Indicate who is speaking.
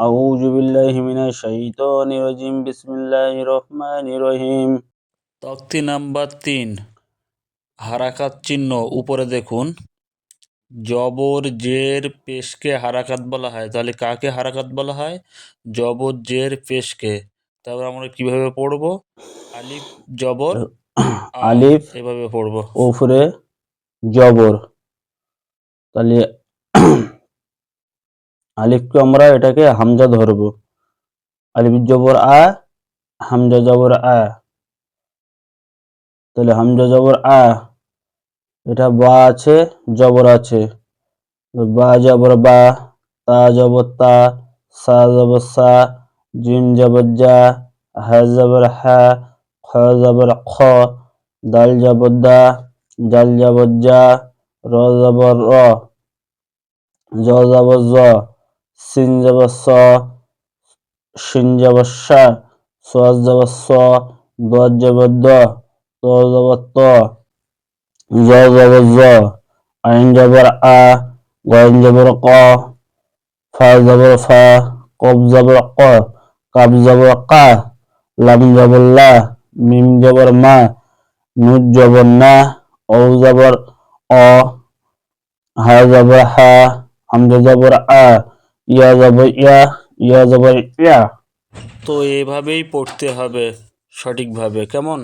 Speaker 1: أعوذ بالله من الشيطان الرجيم بسم الله الرحمن الرحيم
Speaker 2: তক্তি number তিন হারাকাত চিহ্ন উপরে দেখুন জবর জের পেশকে হারাকাত বলা হয় তাহলে কাকে হারাকাত বলা হয় জবর জের পেশকে তারপর আমরা কিভাবে পড়ব আলিফ জবর আ,
Speaker 1: আলিফ
Speaker 2: এভাবে পড়ব
Speaker 1: উপরে জবর তাহলে আলিফকে আমরা এটাকে হামজা ধরবো। আলিফ জবর আ, হামজা জবর আ। তাহলে হামজা জবর আ, এটা বা আছে, জবর আছে। বা জবর বা, তা জবর তা, সা জবর সা জিম জবর জা, হা জবর হা, খ জবর খ, দাল জবর দা, জাল জবর জা, র জবর র, জ জবর জ। সিন জবর স শিন জবর সা সোয়াজ জবর স দোয়াজ জবর দ ত জবর ত জ জবর জ আইন জবর আ গইন জবর ক ফা জবর ফা কব জবর ক কাব জবর কা লাম জবর লা মিম জবর মা নুন জবর না ও জবর অ হা জবর হা হামজা জবর আ ইয়া যাবে ইয়া ইয়া যাবে ইয়া।
Speaker 2: তো এভাবেই পড়তে হবে সঠিকভাবে কেমন?